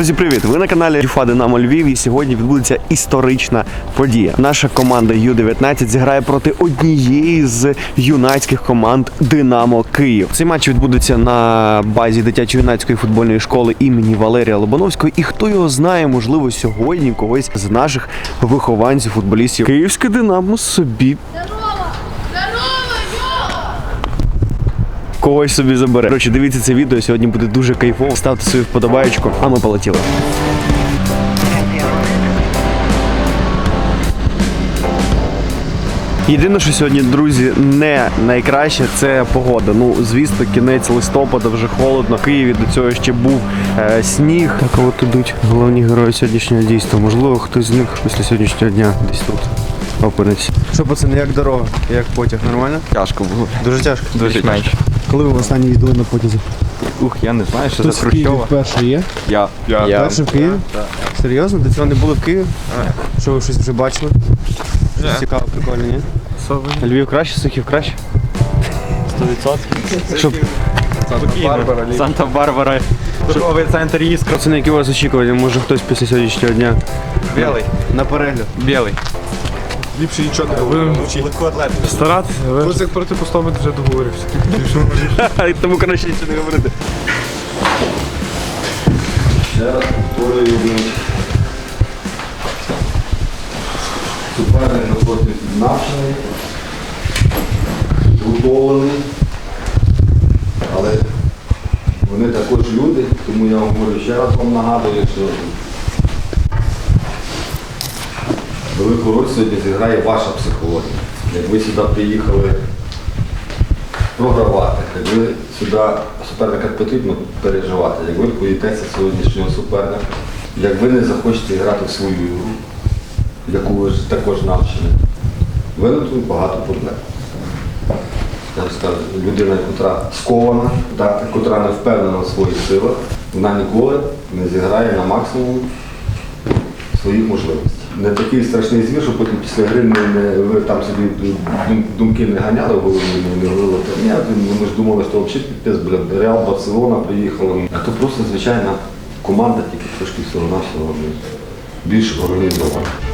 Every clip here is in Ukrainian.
Друзі, привіт! Ви на каналі ЮФА Динамо Львів і сьогодні відбудеться історична подія. Наша команда Ю-19 зіграє проти однієї з юнацьких команд Динамо Київ. Цей матч відбудеться на базі дитячо-юнацької футбольної школи імені Валерія Лобановського. І хто його знає, можливо, сьогодні когось з наших вихованців, футболістів. Київське Динамо собі когось собі забере. Коротше, дивіться це відео. Сьогодні буде дуже кайфово. Ставте свою вподобаєчку, а ми полетіли. Єдине, що сьогодні, друзі, не найкраще це погода. Ну, звісно, кінець листопада вже холодно. В Києві до цього ще був е, сніг. Так, от ідуть головні герої сьогоднішнього дійства. Можливо, хтось з них після сьогоднішнього дня десь тут опиниться. Що, пацани, як дорога? Як потяг? Нормально? Тяжко було. Дуже тяжко. Дуже менше. Коли ви останнє їздили на потязі? Ух, я не знаю, що Хтось за в Києві Хрущова. вперше є? Я. Я. Перше в Києві? Серйозно? До цього не були в Києві? Що ви щось вже бачили? Щось цікаве, прикольне, ні? Львів краще, Сухів краще? 100%. Щоб Санта-Барбара. Торговий центр Іскра. пацани, які у вас очікування? Може хтось після сьогоднішнього дня Білий. на перегляд? Білий. Ліпше нічого не говорив. Старатися, але... Ось як проти постами вже договорився. Тому краще нічого не говорити. Суперник напроти навчений, підготовлений, але вони також люди, тому я вам говорю ще раз вам нагадую, що велику роль сьогодні зіграє ваша психологія. Як ви сюди приїхали програвати, як ви сюди суперника потрібно переживати, як ви боїтеся сьогоднішнього суперника, як ви не захочете грати в свою ігру, яку ви ж також навчені, виникнуть багато проблем. Я скажу, людина, яка скована, яка не впевнена в своїх силах, вона ніколи не зіграє на максимум своїх можливостей. Не такий страшний звір, що потім після гри не, не, ви там собі думки не ганяли в голові, не, говорили, «Та ні, ми ж думали, що взагалі піти з Реал Барселона приїхала. А то просто звичайна команда, тільки трошки все одно більш організована.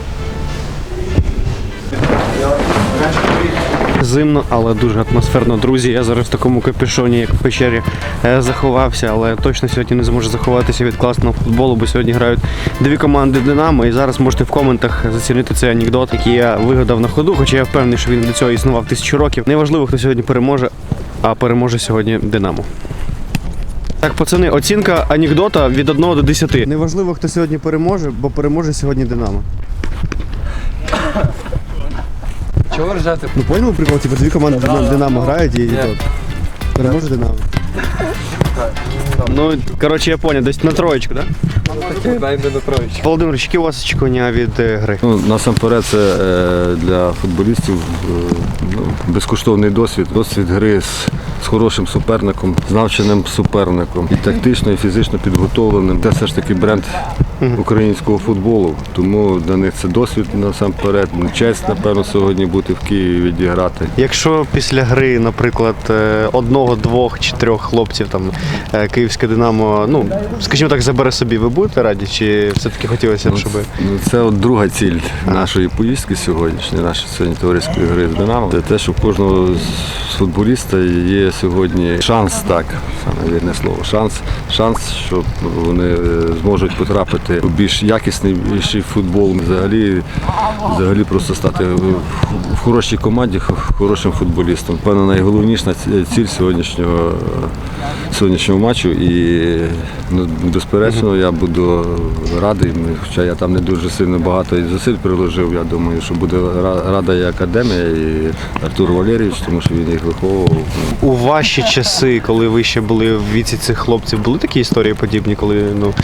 Зимно, але дуже атмосферно. Друзі, я зараз в такому капюшоні, як в печері, е, заховався, але точно сьогодні не зможу заховатися від класного футболу, бо сьогодні грають дві команди Динамо. І зараз можете в коментах зацінити цей анекдот, який я вигадав на ходу, хоча я впевнений, що він до цього існував тисячу років. Неважливо, хто сьогодні переможе, а переможе сьогодні Динамо. Так, пацани, оцінка анекдота від 1 до 10. Неважливо, хто сьогодні переможе, бо переможе сьогодні Динамо. Чого ржати? Ну понял прикол? Типа дві команди Динамо, Динамо грають і, і то. Переможе Динамо. Ну, коротше, я понял, десь на троєчку, так? Дай до Троїч. Володимир, які у вас очікування від е, гри? Ну, насамперед, це е, для футболістів е, ну, безкоштовний досвід. Досвід гри з, з хорошим суперником, з навченим суперником, і тактично, і фізично підготовленим. Це все ж таки бренд українського футболу. Тому для них це досвід насамперед. Ну, Честь, напевно, сьогодні бути в Києві відіграти. Якщо після гри, наприклад, е, одного, двох чи трьох хлопців там е, київське Динамо, ну скажімо так, забере собі, ви будете раді? Чи все-таки хотілося б, щоб Ну, Це от друга ціль нашої поїздки сьогоднішньої, нашої сьогодні товариської гри з Динамо. Це те, що кожного з футболіста є сьогодні шанс, так, саме вірне слово, шанс, шанс, що вони е, зможуть потрапити у більш якісний футбол, взагалі, взагалі просто стати в- хорошій команді, хорошим футболістом. Певно, найголовніша ціль сьогоднішнього, сьогоднішнього матчу. І ну, безперечно, я буду радий, хоча я там не дуже сильно багато зусиль приложив. Я думаю, що буде рада і академія, і Артур Валерійович, тому що він їх виховував. у ваші часи, коли ви ще були в віці цих хлопців, були такі історії подібні, коли ну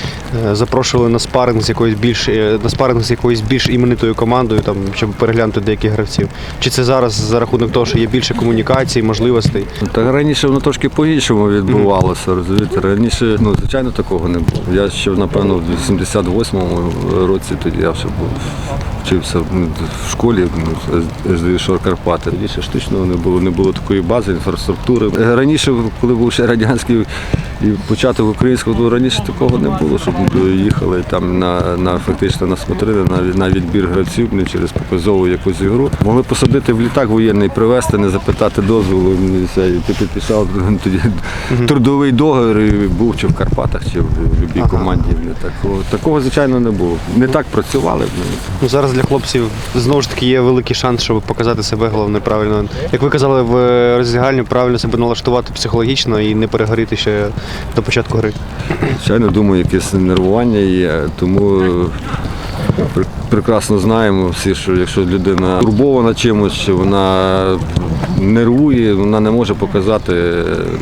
е, запрошували на спаринг з якоюсь більш е, на спаринг з якоюсь більш іменитою командою, там щоб переглянути деяких гравців? Чи це зараз за рахунок того, що є більше комунікацій, можливостей? Та раніше воно трошки по-іншому відбувалося, розумієте. Раніше, ну, звичайно, такого не було. Я ще, напевно, в 88-му році тоді я ще був, вчився в школі ну, СДВ Шор Карпати. Тоді ще штучного не було, не було такої бази, інфраструктури. Раніше, коли був ще радянський І початок українського ну, раніше такого не було, щоб їхали там на, на фактично на смотрини, на, на відбір гравців не через показову якусь ігру. Могли посадити в літак воєнний, привезти, не запитати дозволу. все, і Ти підписав тоді трудовий договір і був чи в Карпатах, чи в будь-якій команді. Такого, такого, звичайно, не було. Не так працювали. Ну, зараз для хлопців знову ж таки є великий шанс, щоб показати себе головне правильно. Як ви казали в роздягальні, правильно себе налаштувати психологічно і не перегоріти ще до початку гри. Звичайно, думаю, якесь нервування є, тому прекрасно знаємо всі, що якщо людина турбована чимось, вона нервує, вона не може показати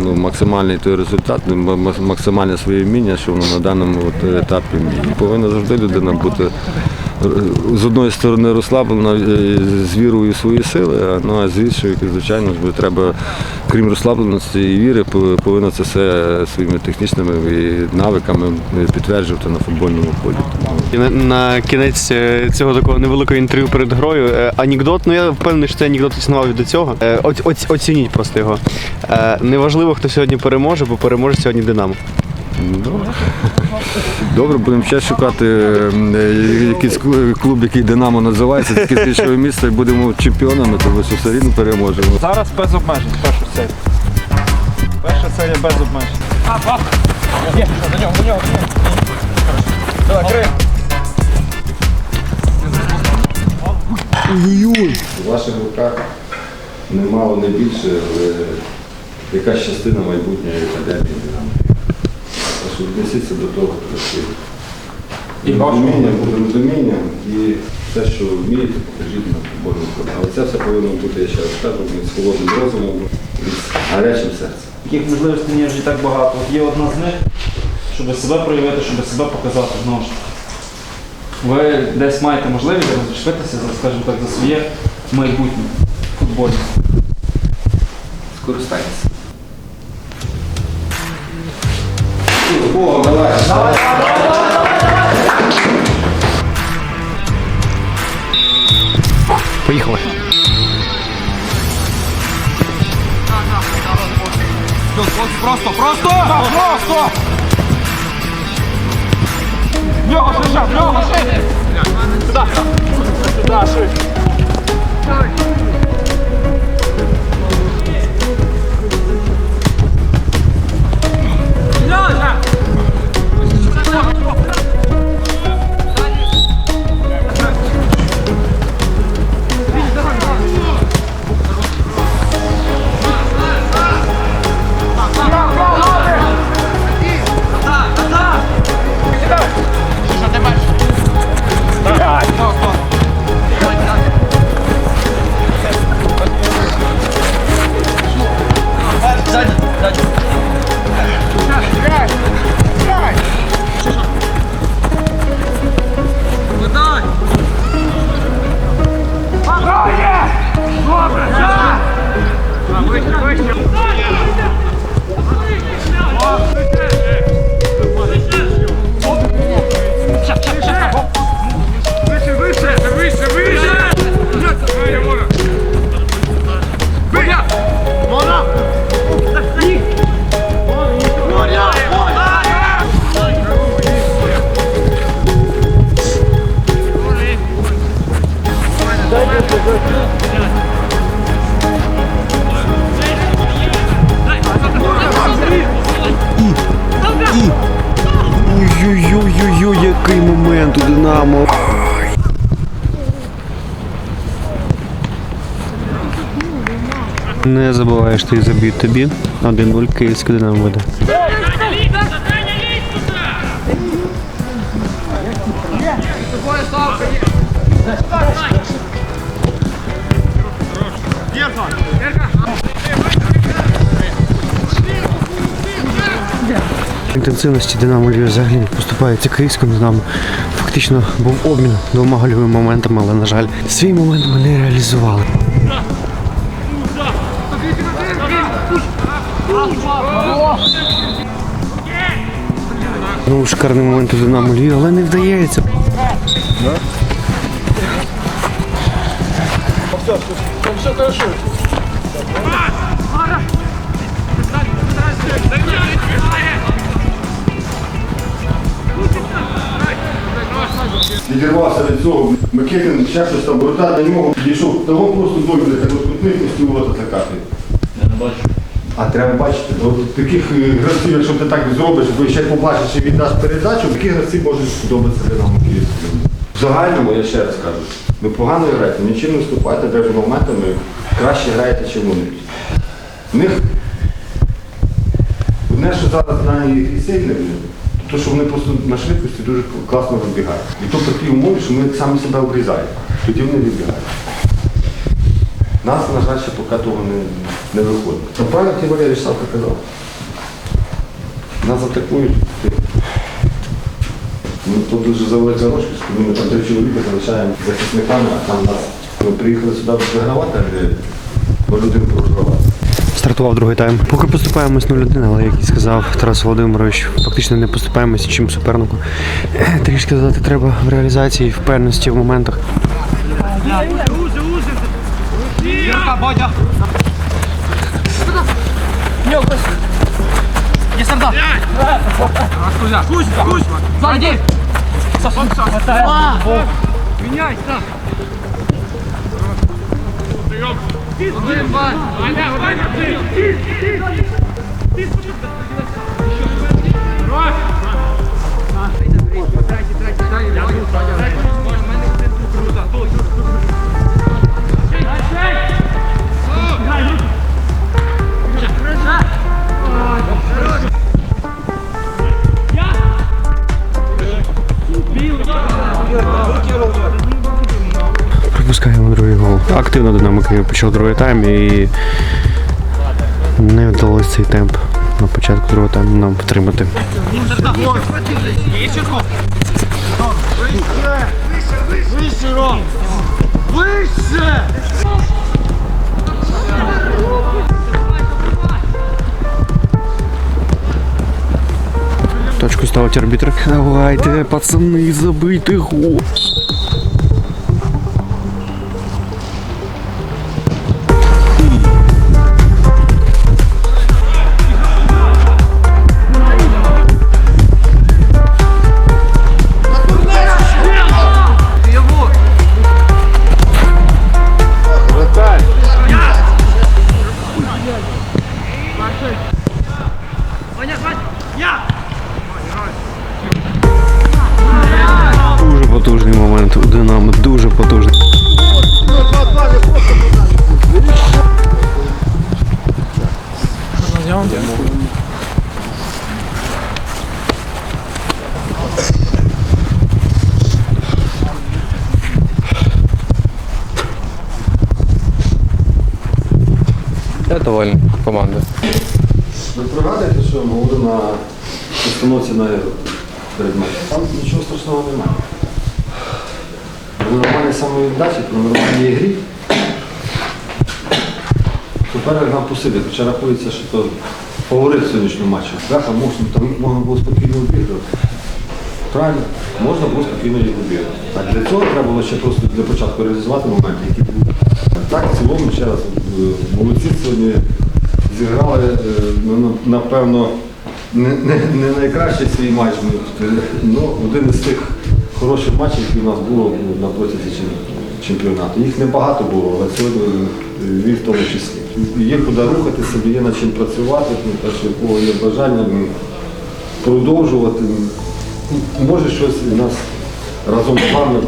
ну, максимальний той результат, ну, ма- ма- максимальне своє вміння, що воно на даному от етапі вміє. Повинна завжди людина бути е, з одної сторони розслаблена е, з вірою свої сили, ну а з іншої, звичайно, треба, крім розслабленості і віри, пов- повинна це все своїми технічними навиками підтверджувати на футбольному полі. На, на кінець е, цього такого невеликого інтерв'ю перед грою. е, Анекдот, ну я впевнений, що цей анекдот існував до цього. Е, оц- оц- Оцініть просто його. Неважливо, хто сьогодні переможе, бо переможе сьогодні Динамо. Ну, Добре, будемо ще шукати е, якийсь клуб, який Динамо називається, таке пішове місце, і будемо чемпіонами, тому що все рівно переможемо. Зараз без обмежень, першу серію. Перша серія без обмежень. А, пап! Є, до нього, до нього. Давай. У ваших руках немало не більше, але якась частина майбутньої академії Динамо. Що віднесіться до того трошки. І розумінням, розумінням і те, що вмієте, покажіть на полі. Але це все повинно бути, я ще раз кажу, з холодним розумом і з гарячим серцем. Таких можливостей не ж і так багато. От є одна з них, щоб себе проявити, щоб себе показати знову ж таки. Ви десь маєте можливість розрішитися, за, скажімо так, за своє майбутнє футбольне. Скористайтеся. О, давай. Давай. Поехали. Просто, просто! Просто! Леха, шиша, Леха, шиша! Сюда, сюда, шиша! Не забуваєш, ти заб'ють тобі. 1-0 Київське Динамо веде. Інтенсивності Динамо Львів взагалі поступається київському Динамо. Фактично був обмін двома гольовими моментами, але, на жаль, свій момент ми не реалізували. Знову шикарний момент у Динамо Львів, але не вдається. Відірвався від цього, Микитин, ще щось там, брута на нього підійшов, та вон просто двоє буде так розкрутний, пусті в рота закати. Я не бачу. А треба бачити, от таких е, гравців, якщо ти так зробиш, бо ще побачиш і віддаш передачу, такі гравці можуть сподобатися Динамо Київському. В загальному, я ще раз кажу, ви погано граєте, нічим не вступаєте, навіть моментами краще граєте, ніж вони. В них одне, що зараз на і сильне, то що вони просто на швидкості дуже класно вибігають. І то тій умові, що ми самі себе обрізаємо. Тоді вони вибігають. Нас, на жаль, ще поки того не, не виходить. Ну, правильно ти Валерій Савка казав. Нас атакують. Ну, то дуже заводить за ручку, коли ми там три чоловіка залишаємо захисниками, а там нас ми приїхали сюди вигравати, а ми людину програвати. Стартував другий тайм. Поки поступаємось 0-1, але як і сказав Тарас Володимирович, фактично не поступаємося чим супернику. Трішки сказати треба в реалізації, впевненості в моментах. Бодя, Бодя. Не, Кость. Не сорда. Кузя. Ты Кузь. Ты, ты, ты. Прием. Аля, Давай, Пропускаємо другий гол. Активно Динамо Київ почав другий тайм і не вдалося цей темп на початку другого тайму нам втримати. Точку ставить арбітр. Давайте, пацани, забийте гол. Я довольний командою. Ви пригадуєте, що я говорю на установці на перед матчем? Там нічого страшного немає. При нормальній самовіддачі, при нормальній грі. Суперник нам посидить, хоча рахується, що то фаворит сьогоднішнього матчу. Бляха, можна, там можна було спокійно обігрувати. Правильно, можна було спокійно їх обіграти. А для цього треба було ще просто для початку реалізувати моменти, які були. Так, в цілому, ще раз, е, молодці сьогодні зіграли, е, ну, на- напевно, не, не, не найкращий свій матч, ну, е, ну, один із тих хороших матчів, які у нас було на протязі чем- чемпіонату. Їх небагато було, але сьогодні е, він в тому числі. Є куди рухати собі, є над чим працювати, ну, що у кого є бажання ну, продовжувати. Ну, Може щось у нас разом з вами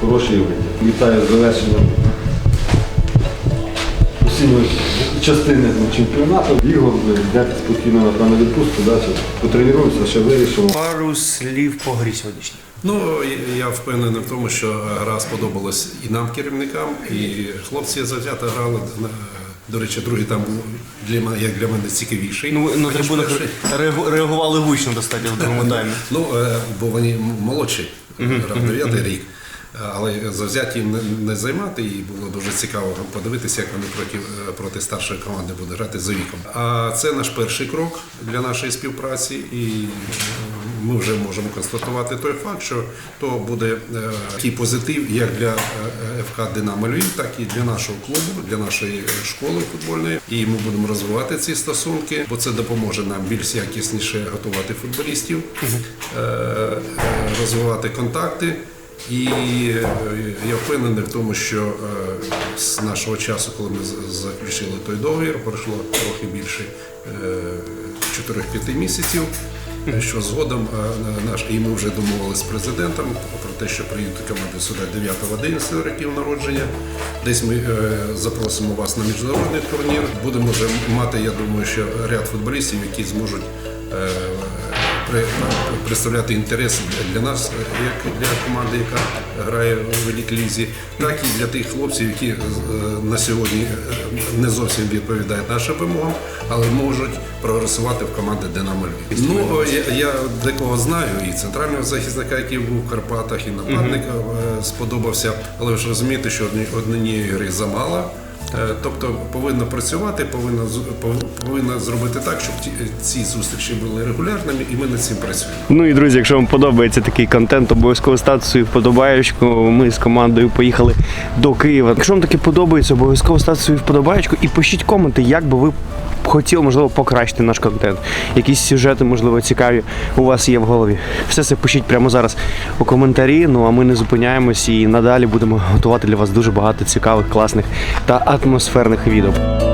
хороші вийде. Вітаю з завершенням осінньої частини чемпіонату. Ігор, йдете спокійно напевно відпустку, да, потренуємося, ще вирішимо. Пару слів по грі сьогоднішній. Ну, я впевнений в тому, що гра сподобалась і нам, керівникам, і хлопці завзято грали. До речі, другий там був для мене, як для мене цікавіший. Ну, на трибунах реагували гучно достатньо в другому таймі. Ну, е, бо вони молодші, грав дев'ятий рік. Але завзяті не, займати, і було дуже цікаво подивитися, як вони проти, проти старшої команди будуть грати за віком. А це наш перший крок для нашої співпраці, і ми вже можемо констатувати той факт, що то буде е, такий позитив як для е, ФК Динамо Львів, так і для нашого клубу, для нашої школи футбольної. І ми будемо розвивати ці стосунки, бо це допоможе нам більш якісніше готувати футболістів, е, розвивати контакти. І е, я впевнений в тому, що е, з нашого часу, коли ми заключили той договір, пройшло трохи більше е, 4-5 місяців. е, Що згодом наш і ми вже домовилися з президентом про те, що приїдуть команди сюди 9-11 років народження. Десь ми запросимо вас на міжнародний турнір. Будемо вже мати, я думаю, що ряд футболістів, які зможуть представляти інтерес для нас, як для команди, яка грає у великій лізі, так і для тих хлопців, які е, на сьогодні е, не зовсім відповідають нашим вимогам, але можуть прогресувати в команди Динамо Львів. Ну я, я декого знаю, і центрального захисника, який був в Карпатах, і нападника е, сподобався. Але ви ж розумієте, що одні- однієї гри замало. Е, Тобто повинно працювати, повинно повинно зробити так, щоб ці зустрічі були регулярними, і ми над цим працюємо. Ну і друзі, якщо вам подобається такий контент, обов'язково ставте свою вподобаєчку. Ми з командою поїхали до Києва. Якщо вам таке подобається, обов'язково ставте свою вподобаєчку і пишіть коменти, як би ви хотіли, можливо, покращити наш контент. Якісь сюжети, можливо, цікаві у вас є в голові. Все це пишіть прямо зараз у коментарі. Ну а ми не зупиняємось і надалі будемо готувати для вас дуже багато цікавих, класних та атмосферних відео.